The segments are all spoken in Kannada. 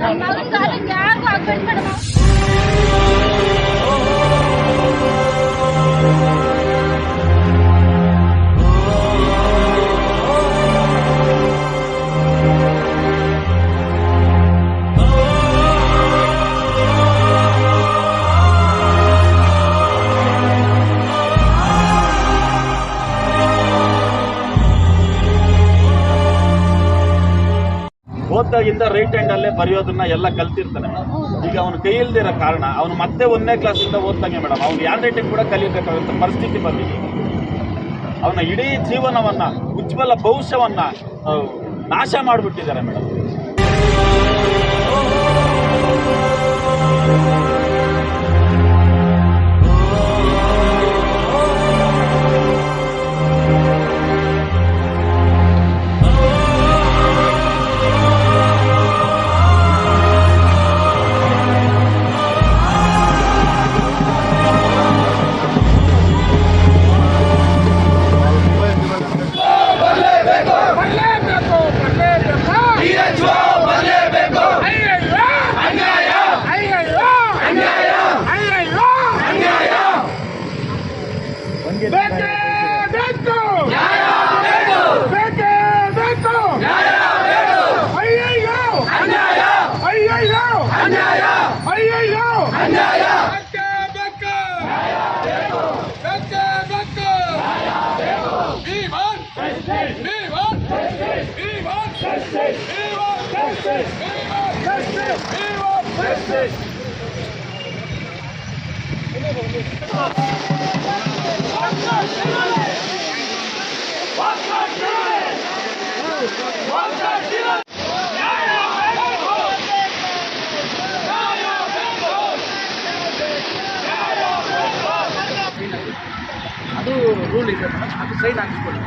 ನಮ್ಮ ಮಗನ ಕಾಲಕ್ಕೆ ಯಾರಿಗೂ ಆಗ್ಬೇಡಿ ಮೇಡಮ್ ಓದ್ದಾಗಿಂದ ರೈಟ್ ಹ್ಯಾಂಡ್ ಅಲ್ಲೇ ಬರೆಯೋದನ್ನ ಎಲ್ಲ ಕಲ್ತಿರ್ತಾನೆ. ಈಗ ಅವನು ಕೈ ಇಲ್ದಿರೋ ಕಾರಣ, ಅವನು ಮತ್ತೆ ಒಂದನೇ ಕ್ಲಾಸಿಂದ ಓದ್ತಂಗೆ ಮೇಡಮ್. ಅವ್ನು ಹ್ಯಾಂಡ್ ರೈಟಿಂಗ್ ಕೂಡ ಕಲಿಬೇಕಾದಂತ ಪರಿಸ್ಥಿತಿ ಬಂದಿದೆ ಅವನ ಇಡೀ ಜೀವನವನ್ನ, ಉಜ್ವಲ ಭವಿಷ್ಯವನ್ನ ನಾಶ ಮಾಡಿಬಿಟ್ಟಿದ್ದಾರೆ ಮೇಡಮ್. 16. Vamos, ಅದು ರೂಲ್ ಇದೆ ಮೇಡಮ್ ಅದು ಸೈನ್ ಹಾಕಿಸ್ಕೊಳ್ಳಿ.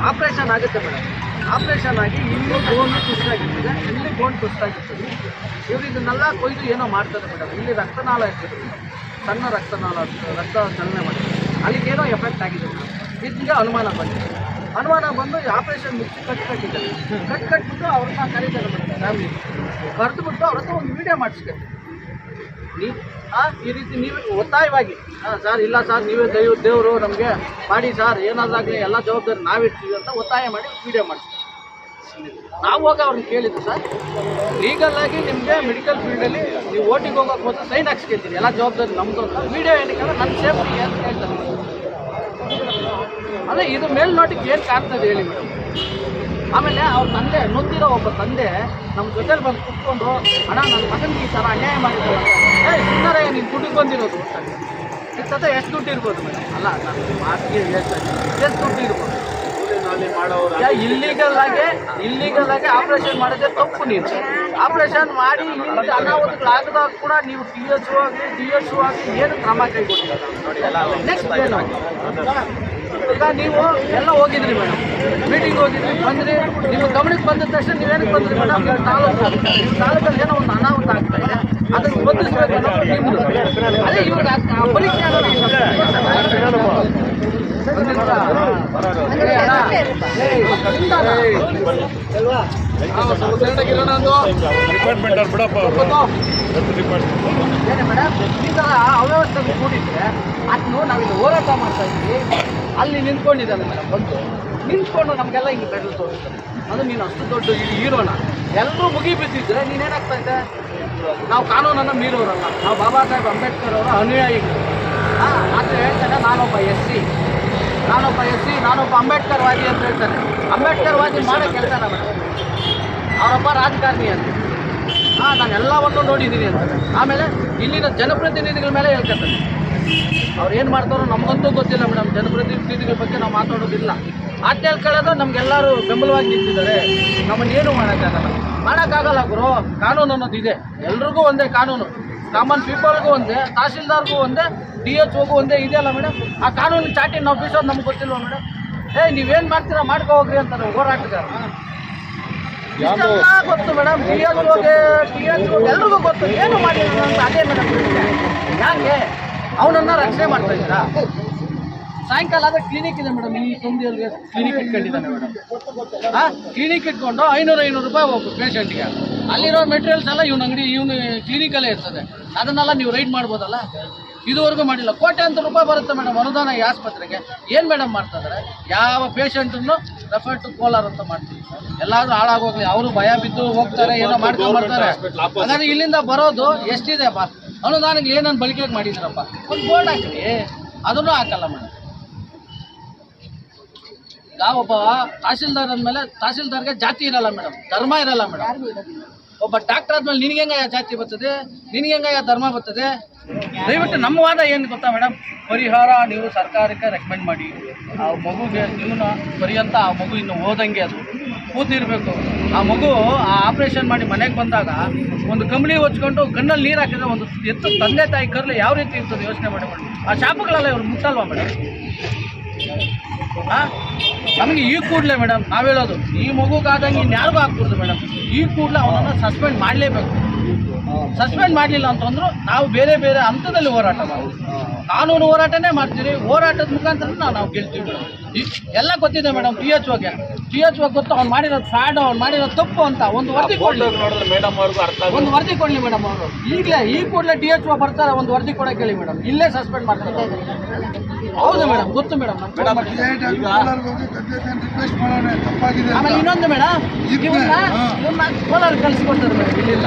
ಆಪ್ರೇಷನ್ ಆಗುತ್ತೆ ಮೇಡಮ್ ಆಪ್ರೇಷನ್ ಆಗಿ ಇಲ್ಲಿ ಬೋನ್ ತುಷ್ಟಾಗಿರ್ತದೆ ಇಲ್ಲಿ ಬೋನ್ ತುಷ್ಟಾಗಿರ್ತದೆ ಇವರು ಇದನ್ನೆಲ್ಲ ಕೊಯ್ದು ಏನೋ ಮಾಡ್ತಾರೆ ಮೇಡಮ್ ಇಲ್ಲಿ ರಕ್ತನಾಳ ಇರ್ತದೆ. ಸಣ್ಣ ರಕ್ತನಾಳ ರಕ್ತ ಚಲನೆ ಮಾಡಿದೆ. ಅಲ್ಲಿಗೆ ಏನೋ ಎಫೆಕ್ಟ್ ಆಗಿದೆ ಮೇಡಮ್ ಇದಕ್ಕೆ ಅನುಮಾನ ಬಂದಿದೆ. ಅನುಮಾನ ಬಂದು ಆಪರೇಷನ್ ಮುಗಿಸಿ ಕಟ್ ಕಟ್ಟಿದ್ದಾರೆ ಕಟ್ ಕಟ್ಬಿಟ್ಟು ಅವ್ರನ್ನ ಕರೀತಾರೆ ಮೇಡಮ್ ಫ್ಯಾಮಿಲಿ. ಕರೆದುಬಿಟ್ಟು ಅವ್ರ ಹತ್ರ ಒಂದು ವಿಡಿಯೋ ಆ, ಈ ರೀತಿ ನೀವು ಒತ್ತಾಯವಾಗಿ ಹಾಂ ಸರ್, ಇಲ್ಲ ಸರ್, ನೀವೇ ದೈವ ದೇವರು ನಮಗೆ ಮಾಡಿ ಸರ್ ಏನಾದಾಗಲಿ ಎಲ್ಲ ಜವಾಬ್ದಾರಿ ನಾವಿರ್ತೀವಿ ಅಂತ ಒತ್ತಾಯ ಮಾಡಿ ವಿಡಿಯೋ ಮಾಡ್ತೀವಿ. ನಾವು ಹೋಗಿ ಅವ್ರನ್ನ ಕೇಳಿದ್ದು, ಸರ್ ಲೀಗಲ್ ಆಗಿ ನಿಮಗೆ ಮೆಡಿಕಲ್ ಫೀಲ್ಡಲ್ಲಿ ನೀವು ಓಟಿಗೆ ಹೋಗೋಕೆ ಹೋದ್ರೆ ಸೈನ್ ಹಾಕ್ಸ್ಕೊಳ್ತೀರಿ, ಎಲ್ಲ ಜವಾಬ್ದಾರಿ ನಮ್ಮದು ಅಂತ ವಿಡಿಯೋ ಏನಕ್ಕೆ ನನ್ನ ಸೇಫ್ಟಿ ಅಂತ ಹೇಳ್ತಾರೆ. ಅದೇ ಇದು ಮೇಲ್ನೋಟಕ್ಕೆ ಏನು ಕಾಣ್ತದೆ ಹೇಳಿ ಮೇಡಮ್? ಆಮೇಲೆ ಅವ್ರ ತಂದೆ ನೊಂದಿರೋ ಒಬ್ಬ ತಂದೆ ನಮ್ಮ ಜೊತೆಲಿ ಬಂದು ಕುತ್ಕೊಂಡು ಅಣ್ಣ ನನ್ನ ಮಗನಿಗೆ ಈ ಥರ ಅನ್ಯಾಯ ಮಾಡಿದ್ರು ಏ ಸುಮ್ಮನೆ ನೀನು ದುಡ್ಡಿಗೆ ಬಂದಿರೋದು. ಸತ ಎಷ್ಟು ದುಡ್ಡು ಇರ್ಬೋದು ಮೇಡಮ್ ಅಲ್ಲ ನಾನು ಮಾತಿಗೆ ಹೇಳ್ತಾ ಎಷ್ಟು ದುಡ್ಡು ಇರ್ಬೋದು? ಇಲ್ಲಿಗಲ್ ಆಗಿ ಇಲ್ಲಿಗಲ್ ಆಗಿ ಆಪರೇಷನ್ ಮಾಡಿದ್ರೆ ತಪ್ಪು ನೀವು ಆಪರೇಷನ್ ಮಾಡಿ ಅನಾಹುತಗಳಾಗದಾಗ ಕೂಡ ನೀವು ಟಿ ಎಚ್ ಆಗಲಿ ಡಿ ಎಚ್ ಆಗಲಿ ಏನು ಕ್ರಮ ಕೈಗೊಂಡಿಲ್ಲ ನೆಕ್ಸ್ಟ್ ಏನು? ನೀವು ಎಲ್ಲ ಹೋಗಿದ್ರಿ ಮೇಡಮ್. ಮೀಟಿಂಗ್ ಹೋಗಿದ್ರಿ, ಬಂದ್ರಿ. ನಿಮ್ಮ ಗಮನಕ್ಕೆ ಬಂದ ತಕ್ಷಣ ನೀವೇನಕ್ಕೆ ಬಂದ್ರಿ ಮೇಡಮ್? ತಾಲೂಕು ತಾಲೂಕಲ್ಲಿ ಏನೋ ಒಂದು ಅನಾಹುತ ಆಗ್ತಾ ಇದೆ. ಅದಕ್ಕೆ ಸ್ಪಂದಿಸಬೇಕು ನಿಮ್ಮದು ಅದೇ ಇವಾಗ ಪರೀಕ್ಷೆ ಮೇಡಮ್ ಈ ಥರ ಅವ್ಯವಸ್ಥೆ ಕೂಡಿದ್ರೆ ಅದನ್ನು ನಾವಿಲ್ಲಿ ಹೋರಾಟ ಮಾಡ್ತಾ ಇದ್ವಿ ಅಲ್ಲಿ ನಿಂತ್ಕೊಂಡಿದ್ದಾನೆ ಮೇಡಮ್, ಬಂದು. ನಿಂತ್ಕೊಂಡು ನಮಗೆಲ್ಲ ಹಿಂಗೆ ಬೆಡಲು ತೋರಿಸ್ತಾರೆ. ಅದು ನೀನು ಅಷ್ಟು ದೊಡ್ಡ ಹೀರೋನ ಎಲ್ಲರೂ ಮುಗಿ ಬಿದ್ದಿದ್ರೆ ನೀನೇನಾಗ್ತಾ ಇದ್ದೆ? ನಾವು ಕಾನೂನನ್ನು ಮೀರೋರಲ್ಲ. ನಾವು ಬಾಬಾ ಸಾಹೇಬ್ ಅಂಬೇಡ್ಕರ್ ಅವರ ಅನುಯಾಯಿಗಳು. ಹಾಂ, ಆದರೆ ಹೇಳ್ತಾನೆ, ನಾನೊಬ್ಬ ಎಸ್ ಸಿ. ನಾನೊಬ್ಬ ಎಸ್ ಸಿ, ನಾನೊಬ್ಬ ಅಂಬೇಡ್ಕರ್ ವಾದಿ ಅಂತ ಹೇಳ್ತಾನೆ. ಅಂಬೇಡ್ಕರ್ ವಾದಿ ಮಾಡೋ ಕೆಲಸ ಮೇಡಮ್ ಅವರೊಬ್ಬ ರಾಜಕಾರಣಿ ಅಂತ. ಹಾಂ ನಾನು ಎಲ್ಲವನ್ನು ನೋಡಿದ್ದೀನಿ ಅಂತ. ಆಮೇಲೆ ಇಲ್ಲಿನ ಜನಪ್ರತಿನಿಧಿಗಳ ಮೇಲೆ ಹೇಳ್ಕೊತಾರೆ ಅವ್ರು ಏನು ಮಾಡ್ತಾರೋ ನಮಗಂತೂ ಗೊತ್ತಿಲ್ಲ ಮೇಡಮ್. ಜನಪ್ರತಿನಿಧಿಗಳ ಬಗ್ಗೆ ನಾವು ಮಾತಾಡೋದಿಲ್ಲ. ಆಟ ಹೇಳ್ಕೊಳ್ಳೋದು ನಮಗೆಲ್ಲರೂ ಬೆಂಬಲವಾಗಿ ನಿಂತಿದ್ದಾರೆ. ನಮ್ಮನ್ನೇನು ಮಾಡೋಕ್ಕಾಗಲ್ಲ. ಮಾಡೋಕ್ಕಾಗಲ್ಲ ಗುರು. ಕಾನೂನು ಅನ್ನೋದು ಇದೆ. ಎಲ್ರಿಗೂ ಒಂದೇ ಕಾನೂನು. ಕಾಮನ್ ಪೀಪಲ್ಗೂ ಒಂದೇ ತಹಸೀಲ್ದಾರ್ಗೂ ಒಂದೇ ಡಿ ಎಚ್ ಓಗೂ ಒಂದೇ ಇದೆಯಲ್ಲ ಮೇಡಮ್. ಆ ಕಾನೂನು ಚಾಟಿ ನಾವು ಬೀಸೋದು ನಮ್ಗೆ ಗೊತ್ತಿಲ್ವ ಮೇಡಮ್? ಏ ನೀವೇನು ಮಾಡ್ತೀರಾ? ಮಾಡ್ಕೋ ಹೋಗ್ರಿ ಅಂತಾರೆ. ಹೋರಾಟಗಾರ. ಗೊತ್ತು ಮೇಡಮ್. ಡಿ ಎಚ್ ಓಗೆ ಡಿ ಎಚ್ ಎಲ್ರಿಗೂ ಗೊತ್ತು. ಏನು ಮಾಡಿದ್ರು ಅಂತ. ಅದೇ ಮೇಡಮ್. ಯಾಕೆ? ಅವನನ್ನ ರಕ್ಷಣೆ ಮಾಡ್ತಾ ಇದ್ದೀರಾ? ಸಾಯಂಕಾಲ ಆದ್ರೆ ಕ್ಲಿನಿಕ್ ಇದೆ ಮೇಡಮ್ ಈ ತೊಂದಿಯಲ್ಲಿ ಕ್ಲಿನಿಕ್ ಇಟ್ಕೊಂಡಿದ್ದಾನೆ ಮೇಡಮ್ ಹಾಂ ಕ್ಲಿನಿಕ್ ಇಟ್ಕೊಂಡು ಐನೂರು ಐನೂರು ರೂಪಾಯಿ ಒಬ್ಬ ಪೇಷಂಟ್ಗೆ ಅಲ್ಲಿರೋ ಮೆಟೀರಿಯಲ್ಸ್ ಎಲ್ಲ ಇವ್ನ ಅಂಗಡಿ, ಇವ್ನ ಕ್ಲಿನಿಕಲ್ಲೇ ಇರ್ತದೆ. ಅದನ್ನೆಲ್ಲ ನೀವು ರೈಡ್ ಮಾಡ್ಬೋದಲ್ಲ? ಇದುವರೆಗೂ ಮಾಡಿಲ್ಲ. ಕೋಟ್ಯಾಂತರ ರೂಪಾಯಿ ಬರುತ್ತೆ ಮೇಡಮ್ ಅನುದಾನ ಈ ಆಸ್ಪತ್ರೆಗೆ. ಏನು ಮೇಡಮ್ ಮಾಡ್ತಾ ಇದ್ದಾರೆ ಯಾವ ಪೇಷಂಟನ್ನು ರೆಫರ್ ಟು ಕೋಲಾರ್ ಅಂತ ಮಾಡ್ತೀವಿ. ಎಲ್ಲಾದರೂ ಹಾಳಾಗೋಗ್ಲಿ. ಅವರು ಭಯ ಬಿದ್ದು ಹೋಗ್ತಾರೆ, ಏನೋ ಮಾಡ್ಕೊಂಡು ಬರ್ತಾರೆ. ಹಾಗಾದ್ರೆ ಇಲ್ಲಿಂದ ಬರೋದು ಎಷ್ಟಿದೆ ಅಪ್ಪ ಅನುದಾನಕ್ಕೆ ಏನನ್ನು ಬಳಕೆ ಮಾಡಿದ್ರಪ್ಪ? ಒಂದು ಬೋರ್ಡ್ ಹಾಕ್ರಿ. ಅದನ್ನು ಹಾಕಲ್ಲ ಮೇಡಮ್ ಈಗ ಒಬ್ಬ ತಹಸೀಲ್ದಾರ್ ಅಂದಮೇಲೆ ತಹಸೀಲ್ದಾರ್ಗೆ ಜಾತಿ ಇರಲ್ಲ ಮೇಡಮ್. ಧರ್ಮ ಇರಲ್ಲ ಮೇಡಮ್. ಒಬ್ಬ ಡಾಕ್ಟರ್ ಆದ್ಮೇಲೆ ನಿನಗೆ ಹೆಂಗ ಜಾತಿ ಬರ್ತದೆ? ನಿನಗೆ ಹೆಂಗ ಧರ್ಮ ಬರ್ತದೆ? ದಯವಿಟ್ಟು ನಮ್ಮ ವಾದ ಏನು ಗೊತ್ತಾ ಮೇಡಮ್? ಪರಿಹಾರ ನೀವು ಸರ್ಕಾರಕ್ಕೆ ರೆಕಮೆಂಡ್ ಮಾಡಿ. ಆ ಮಗುಗೆ ಜೀವನ ಪರ್ಯಂತ ಆ ಮಗು ಇನ್ನು ಓದಂಗೆ ಅದು. ಕೂತಿರ್ಬೇಕು ಆ ಮಗು ಆ ಆಪರೇಷನ್ ಮಾಡಿ ಮನೆಗೆ ಬಂದಾಗ ಒಂದು ಕಂಬಳಿ ಹೊಚ್ಕೊಂಡು ಕಣ್ಣಲ್ಲಿ ನೀರು ಹಾಕಿದ್ರೆ ಒಂದು ಎತ್ತು ತಂದೆ ತಾಯಿ ಕರ್ಲು ಯಾವ ರೀತಿ ಇರ್ತದೆ ಯೋಚನೆ ಮಾಡಿ ಮೇಡಮ್ ಆ ಶಾಪಗಳೆಲ್ಲ ಇವ್ರು ಮುಟ್ಟಲ್ವಾ ಮೇಡಮ್ ನಮಗೆ ಈ ಕೂಡಲೇ ಮೇಡಮ್ ನಾವು ಹೇಳೋದು, ಈ ಮಗುಗಾದಂಗೆ ಇನ್ಯಾರಿಗೂ ಆಗ್ಬಿಡ್ದು ಮೇಡಮ್ ಈ ಕೂಡಲೇ ಅವನನ್ನು ಸಸ್ಪೆಂಡ್ ಮಾಡಲೇಬೇಕು. ಸಸ್ಪೆಂಡ್ ಮಾಡಲಿಲ್ಲ ಅಂತಂದ್ರು ನಾವು ಬೇರೆ ಬೇರೆ ಹಂತದಲ್ಲಿ ಹೋರಾಟ ಮಾಡ್ತೀವಿ. ಕಾನೂನು ಹೋರಾಟನೇ ಮಾಡ್ತೀವಿ ಹೋರಾಟದ ಮುಖಾಂತರ ನಾವು ನಾವು ಗೆಲ್ತೀವಿ ಮೇಡಮ್ ಎಲ್ಲ ಗೊತ್ತಿದೆ ಮೇಡಮ್ ಪಿ ಎಚ್ ಓಗೆ ಟಿ ಎಚ್ ಗೊತ್ತು ಅವ್ನು ಮಾಡಿರೋದು ಫ್ರಾಡ್ ಅವ್ನು ಮಾಡಿರೋದು ತಪ್ಪು ಅಂತ ಒಂದು ವರದಿ ಕೊಡಲಿ. ನೋಡಿದ್ರೆ ಮೇಡಮ್ ಅವ್ರಿಗೂ ಅರ್ಥ ಒಂದು ವರದಿ ಕೊಡಲಿ ಮೇಡಮ್ ಅವರು. ಈಗಲೇ ಈ ಕೂಡಲೇ ಟಿ ಎಚ್ ಓ ಬರ್ತಾರೆ ಒಂದು ವರದಿ ಕೊಡಕ್ಕೆ ಹೇಳಿ ಮೇಡಮ್ ಇಲ್ಲೇ ಸಸ್ಪೆಂಡ್ ಮಾಡ್ತಾರೆ. ಹೌದು ಮೇಡಮ್ ಗೊತ್ತು ಮೇಡಮ್ ರಿಕ್ವೆಸ್ಟ್ ಮಾಡೋಣ ತಪ್ಪಾಗಿದೆ ಆಮೇಲೆ ಇನ್ನೊಂದು ಮೇಡಮ್ ಇವನ್ನ ಇವನ್ನ ಕೋಲಾರ ಕಳಿಸ್ಕೊಡ್ತಾರೆ ಮೇಡಮ್ ಇಲ್ಲಿಲ್ಲ.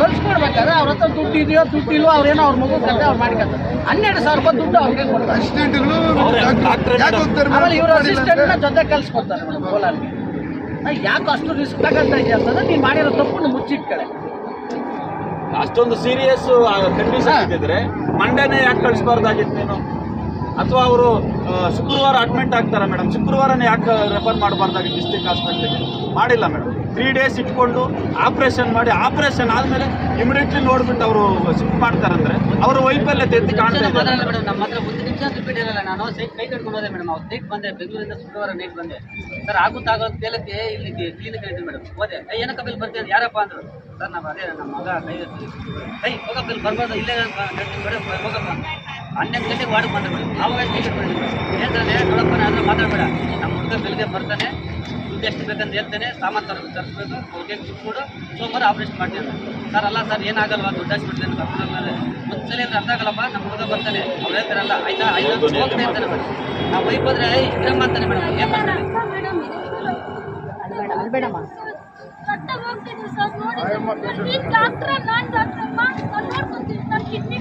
ಕಳ್ಸಿಕೊಡ್ಬೇಕಾದ್ರೆ ಅವ್ರ ಹತ್ರ ದುಡ್ಡು ಇದೆಯೋ ದುಡ್ಡು ಇಲ್ವೋ ಅವ್ರೇನೋ ಅವ್ರ ಮಗು ಕತೆ ಅವ್ರು ಮಾಡ್ಕೊತಾರೆ ಹನ್ನೆರಡು ಸಾವಿರ ರೂಪಾಯಿ ದುಡ್ಡು ಅವ್ರಿಗೆ ಕೊಡ್ತಾರೆ. ಅಸಿಸ್ಟೆಂಟ್ಗಳು ಡಾಕ್ಟ್ರ್ ಯಾಕೆ ಹೋಗ್ತಾರೆ ಆಮೇಲೆ ಇವ್ರ? ಅಸಿಸ್ಟೆಂಟ್ನ ಜೊತೆ ಕಳ್ಸ್ಕೊಡ್ತಾರೆ ಮೇಡಮ್ ಕೋಲಾರ್ಗೆ. ನಾ ಯಾಕೆ ಅಷ್ಟು ರಿಸ್ಕ್ ತಗೊಂತ ಇದೆಯಾ ಅಂತಂದ್ರೆ ನೀನು ಮಾಡಿರೋ ತಪ್ಪನ್ನು ಮುಚ್ಚಿಟ್ಕಡೆ ಅಷ್ಟೊಂದು ಸೀರಿಯಸ್ ಕಂಡೀಷನ್ ಇದ್ದಿದ್ರೆ ಮಂಡೇನೆ ಯಾಕೆ ಕಳಿಸ್ಬಾರ್ದಾಗಿತ್ತು ನೀನು? ಅಥವಾ ಅವರು ಶುಕ್ರವಾರ ಅಡ್ಮಿಟ್ ಆಗ್ತಾರೆ ಮೇಡಮ್? ಶುಕ್ರವಾರನೇ ಯಾಕೆ ರೆಫರ್ ಮಾಡಬಾರ್ದಾಗಿತ್ತು ಡಿಸ್ಟಿಕ್ ಹಾಸ್ಪಿಟ್ಲಿಗೆ ಮಾಡಿಲ್ಲ ಮೇಡಮ್. ತ್ರೀ ಡೇಸ್ ಇಟ್ಕೊಂಡು ಆಪರೇಷನ್ ಮಾಡಿ ಆಪರೇಷನ್ ಆದಮೇಲೆ ಇಮಿಡಿಯೇಟ್ಲಿ ನೋಡ್ಬಿಟ್ಟು ಅವರು ಶಿಫ್ಟ್ ಮಾಡ್ತಾರಂದ್ರೆ ಅವರ ವೈಫಲ್ಯ ಎತ್ತಿ ಕಾಣ್ತಾ ಇದೆ. ನಮ್ಮ ಹತ್ರ ಒಂದು ನಿಮಿಷ ಇರಲ್ಲ. ನಾನು ಸೈಟ್ ಕೈ ಕಟ್ಕೊಂಡು ಹೋದೆ ಮೇಡಮ್ ಅವ್ರು ನೈಟ್ ಬಂದೆ, ಬೆಂಗಳೂರಿಂದ ಶುಕ್ರವಾರ ನೈಟ್ ಬಂದೆ. ಸರ್ ಆಗುತ್ತಾಗೋ ಕೇಳಕ್ಕೆ ಇಲ್ಲಿ ಕ್ಲಿನಿಕ್ ಐತೆ ಮೇಡಮ್ ಹೋದೆ. ಏನಕ್ಕ ಬಿಲ್ ಬರ್ತೀನಿ ಯಾರಪ್ಪ ಅಂದ್ರು? ಸರ್ ನಮ್ಮ ಅದೇ ನಮ್ಮ ಮಗ ಕೈ ಕೈ ಹೋಗ ಬಿಲ್ ಬರ್ಬೋದು. ಇಲ್ಲೇ ಮೇಡಮ್ ಹೋಗಪ್ಪ. ಹನ್ನೊಂದು ಗಂಟೆಗೆ ವಾರ್ಡ್ ಬಂದೆ ಮೇಡಮ್ ಆವಾಗ ಟಿಕೆಟ್ ಏನಂದ್ರೆ ನೋಡಪ್ಪ, ನಾನು ಮಾತಾಡಬೇಡ. ನಮ್ಮ ಹುಡುಗ ಬೆಳಿಗ್ಗೆ ಬರ್ತಾನೆ. ಎಷ್ಟು ಬೇಕಂತ ಹೇಳ್ತೇನೆ ಸಾಮಾನು ತರಬೇಕು ತರಿಸ್ಬೇಕು ಅವ್ರಿಗೆ ದುಡ್ಡು ಕೊಡು ಸೋಮವಾರ ಆಪರೇಷನ್ ಮಾಡ್ತೀನಿ. ಸರ್ ಅಲ್ಲ ಸರ್ ಏನಾಗಲ್ವಾ ದುಡ್ಡು ಅಷ್ಟು ಬಿಡ್ತೇನೆ ಒಂದು ಒಂದ್ಸಲ ಅಂದ್ರೆ ಅರ್ಥ ಆಗಲ್ಲಪ್ಪ ನಮ್ಮ ಹುಡುಗ ಬರ್ತಾನೆ. ಅವ್ರು ಹೇಳ್ತಾರಲ್ಲ ಆಯ್ತಾ ಐದು ಹೋಗ್ತಾ ಮೇಡಮ್. ನಾವು ವೈಫ್ ಹೋದ್ರೆ ಏಯ್ ವಿರಮ್ ಅಂತಾನೆ ಮೇಡಮ್ ಏನ್ ಸರ್ ನೋಡಿ. ನೀನ್ ಡಾಕ್ಟ್ರ ನಾನ್ ಡಾಕ್ಟ್ರಮ್ಮ ನಾನು ನೋಡ್ಕೊಂತೀನಿ. ನನ್ನ ಕಿಡ್ನಿ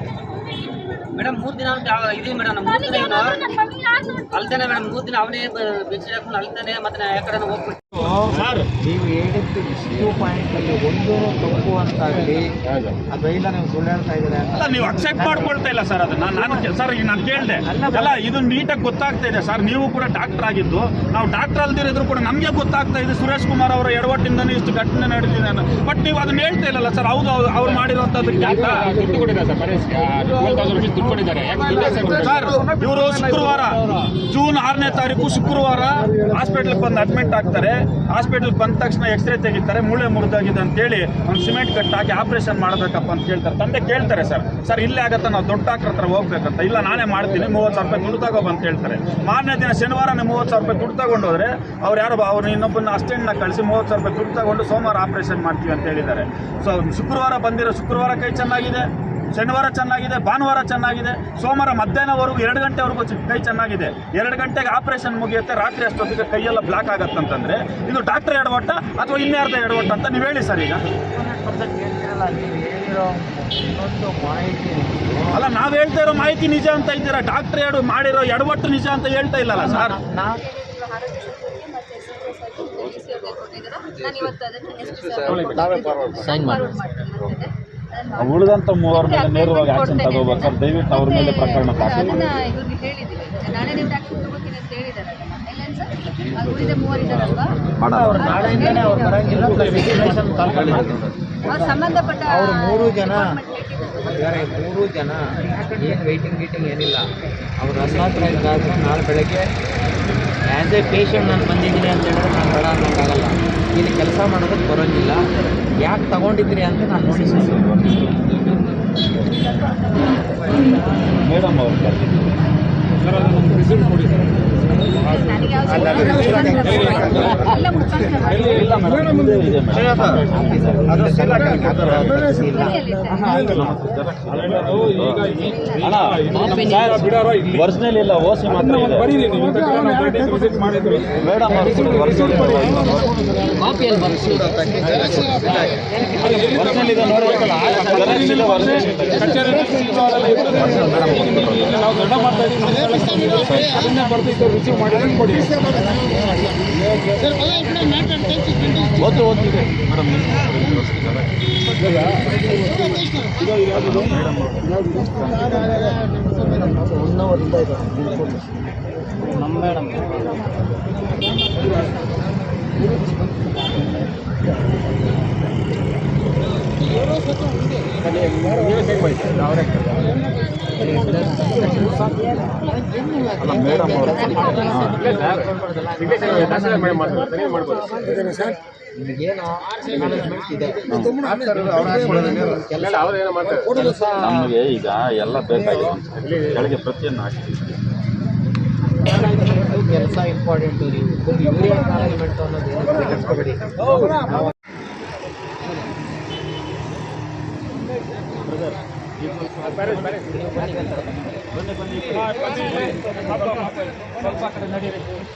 ಮೇಡಮ್ ಮೂರು ದಿನ ಇದೀವಿ ಮೇಡಮ್ ಮೂರು ದಿನ ಅಲ್ತಾನೆ ಮೇಡಮ್ ಮೂರು ದಿನ ಅವನೇ ಬೆಚ್ಚಿ ಹಾಕೊಂಡು ಅಲ್ತಾನೆ ಮತ್ತೆ ಯಾಕಡೆ ಹೋಗ್ಬಿಟ್ಟು ನೀವು ಹೇಳಿದ್ದು ಇಷ್ಟು ಪಾಯಿಂಟಲ್ಲಿ ಒಂದು ತಪ್ಪು ಅಂತಾಗಲಿ ಇಲ್ಲ ನೀವು ಸುಳ್ಳು ಹೇಳ್ತಾ ಇದ್ದೀರಾ ಅಲ್ಲ ನೀವು ಅಕ್ಸೆಪ್ಟ್ ಮಾಡ್ಕೊಳ್ತಾ ಇಲ್ಲ ಸರ್ ಅದನ್ನ. ನಾನು ಸರ್ ಈಗ ನಾನು ಕೇಳಿದೆ. ಅಲ್ಲ ಇದು ನೀಟಾಗಿ ಗೊತ್ತಾಗ್ತಾ ಇದೆ ಸರ್. ನೀವು ಕೂಡ ಡಾಕ್ಟರ್ ಆಗಿದ್ದು ನಾವು ಡಾಕ್ಟರ್ ಅಲ್ದಿರಿದ್ರು ಕೂಡ ನಮಗೆ ಗೊತ್ತಾಗ್ತಾ ಇದೆ ಸುರೇಶ್ ಕುಮಾರ್ ಅವರ ಎಡವಟ್ಟಿಂದನೇ ಇಷ್ಟು ಘಟನೆ ನಡೆದಿದೆ ನಾನು ಬಟ್ ನೀವು ಅದನ್ನ ಹೇಳ್ತಾ ಇಲ್ಲಲ್ಲ ಸರ್. ಹೌದು ಹೌದು ಅವ್ರು ಮಾಡಿರುವಂತದ್ದಕ್ಕೆ ಅಂತ ಸರ್? ಇವರು ಶುಕ್ರವಾರ ಜೂನ್ ಆರನೇ ತಾರೀಕು ಶುಕ್ರವಾರ ಹಾಸ್ಪಿಟ್ಲಿಗೆ ಬಂದು ಅಡ್ಮಿಟ್ ಆಗ್ತಾರೆ. ಹಾಸ್ಪಿಟ್ಲಿಗೆ ಬಂದ ತಕ್ಷಣ ಎಕ್ಸ್ರೇ ತೆಗಿತಾರೆ, ಮೂಳೆ ಮುರಿದಾಗಿದೆ ಅಂತೇಳಿ ಒಂದು ಸಿಮೆಂಟ್ ಕಟ್ ಹಾಕಿ ಆಪರೇಷನ್ ಮಾಡಬೇಕಪ್ಪ ಅಂತ ಕೇಳ್ತಾರೆ. ತಂದೆ ಕೇಳ್ತಾರೆ, ಸರ್ ಸರ್, ಇಲ್ಲೇ ಆಗತ್ತ, ನಾವು ದೊಡ್ಡ ಡಾಕ್ಟರ್ ಹತ್ರ ಹೋಗ್ಬೇಕಂತ. ಇಲ್ಲ, ನಾನೇ ಮಾಡ್ತೀನಿ, ಮೂವತ್ತು ಸಾವಿರ ರೂಪಾಯಿ ದುಡ್ಡು ತಗೋ ಅಂತ ಹೇಳ್ತಾರೆ. ಮಾರನೇ ದಿನ ಶನಿವಾರನೇ ಮೂವತ್ತು ಸಾವಿರ ರೂಪಾಯಿ ದುಡ್ಡು ತಗೊಂಡು ಹೋದ್ರೆ ಅವ್ರು ಯಾರು ಅವ್ರು ಇನ್ನೊಬ್ಬನ ಅಸ್ಟೆಂಟ್ನ ಕಳಿಸಿ ಮೂವತ್ತು ಸಾವಿರ ರೂಪಾಯಿ ದುಡ್ಡು ತಗೊಂಡು ಸೋಮವಾರ ಆಪರೇಷನ್ ಮಾಡ್ತೀವಿ ಅಂತ ಹೇಳಿದ್ದಾರೆ. ಸೊ, ಶುಕ್ರವಾರ ಬಂದಿರೋ ಶುಕ್ರವಾರ ಕೈ ಚೆನ್ನಾಗಿದೆ. ಶನಿವಾರ ಚೆನ್ನಾಗಿದೆ ಭಾನುವಾರ ಚೆನ್ನಾಗಿದೆ ಸೋಮವಾರ ಮಧ್ಯಾಹ್ನವರೆಗೂ ಎರಡು ಗಂಟೆವರೆಗೂ ಕೈ ಚೆನ್ನಾಗಿದೆ. ಎರಡು ಗಂಟೆಗೆ ಆಪರೇಷನ್ ಮುಗಿಯುತ್ತೆ ರಾತ್ರಿ ಅಷ್ಟೊತ್ತಿಗೆ ಕೈಯೆಲ್ಲ ಬ್ಲಾಕ್ ಆಗತ್ತಂತಂದ್ರೆ ಇದು ಡಾಕ್ಟರ್ ಎಡವಟ್ಟ ಅಥವಾ ಇನ್ಯಾರ್ದ ಎಡವಟ್ಟ ಅಂತ ನೀವು ಹೇಳಿ ಸರ್ ಈಗ. ಹಂಡ್ರೆಡ್ ಪರ್ಸೆಂಟ್ ಹೇಳ್ತಿರಲ್ಲ ನೀವು ಹೇಳಿರೋ ಇನ್ನೊಂದು ಮಾಹಿತಿ ಅಲ್ಲ ನಾವ್ ಹೇಳ್ತಾ ಇರೋ ಮಾಹಿತಿ ನಿಜ ಅಂತ ಇದ್ದೀರಾ? ಡಾಕ್ಟರ್ ಎರಡು ಮಾಡಿರೋ ಎಡವಟ್ಟು ನಿಜ ಅಂತ ಹೇಳ್ತಾ ಇಲ್ಲಲ್ಲ ಸರ್? ಸೈನ್ ಮಾಡಿ. ಉಳಿದಂತ ಮೂವರ ಮೇಲೆ ನೇರವಾಗಿ ಆಕ್ಷನ್ ತಗೋಬೇಕು ಸರ್ ದಯವಿಟ್ಟು ಅವ್ರ ಮೇಲೆ ಪ್ರಕರಣ ಅದನ್ನ ಇವ್ರಿಗೆ ಹೇಳಿದ್ದೀವಿ ನಾಳೆ ನೀವು ಟ್ಯಾಕ್ಸಿ ತಗೋತೀನಿ ಅಂತ ಹೇಳಿದಾರೆ ಇಲ್ಲ ಸರ್? ಅದು ಉಳಿದ ಮೂವರಿದ್ದಾರಲ್ವಾ ಅವ್ರು ನಾಳೆಯಿಂದನೇ ಅವ್ರು ಬರಂಗಿಲ್ಲ. ರೆಸಿಗ್ನೇಷನ್ ಕಾಲ್ ಅವ್ರು ಸಂಬಂಧಪಟ್ಟ ಅವ್ರು ಮೂರು ಜನ ಬೇರೆ ಮೂರು ಜನ ಏನು ವೆಯ್ಟಿಂಗ್ ಗೀಟಿಂಗ್ ಏನಿಲ್ಲ. ಅವ್ರು ಹನ್ನೊಂದರಿಂದ ಇದ್ದಾದ್ರೆ ನಾಳೆ ಬೆಳಗ್ಗೆ ಆ್ಯಸ್ ಎ ಪೇಷಂಟ್ ನಾನು ಬಂದಿದ್ದೀನಿ ಅಂತ ಹೇಳಿದ್ರೆ ನಾನು ಬೇಡ ಅನ್ನೋಕ್ಕಾಗಲ್ಲ ಇಲ್ಲಿ ಕೆಲಸ ಮಾಡೋದಕ್ಕೆ ಬರೋಂಗಿಲ್ಲ. ಯಾಕೆ ತಗೊಂಡಿದ್ರಿ ಅಂತ ನಾನು ನೋಡಿ ಮೇಡಮ್ ಅವ್ರು ಸರ್ ಅದು ರಿಸಲ್ಟ್ ಕೊಡಿ ಸರ್. ಮುಚ್ಚಾಕ್ತಾರೆ. ಇಲ್ಲ ಓಸಿ ಮಾತ್ರ ಮೇಡಮ್ ಇದೆ ನೋಡ್ಬೇಕಲ್ಲ ಇದೆ, ಇದೆ. ದೊಡ್ಡ ಮಾಡ್ತಾ ಕೊಡಿ ಓದು ಓದ್ತಿದೆ ಮೇಡಮ್ ನಮ್ಮ ಮೇಡಮ್ ನಮಗೆ ಈಗ ಎಲ್ಲ ಬೇಕಾಗಿದೆ ಕೆಳಗೆ ಪ್ರತಿಯನ್ನು ಹಾಕಿ. ಕೆಲಸ ಇಂಪಾರ್ಟೆಂಟ್ ಅನ್ನೋದು ಏನು ಕಡೆ ಕೆಡಿಸ್ಕೋಬೇಡಿ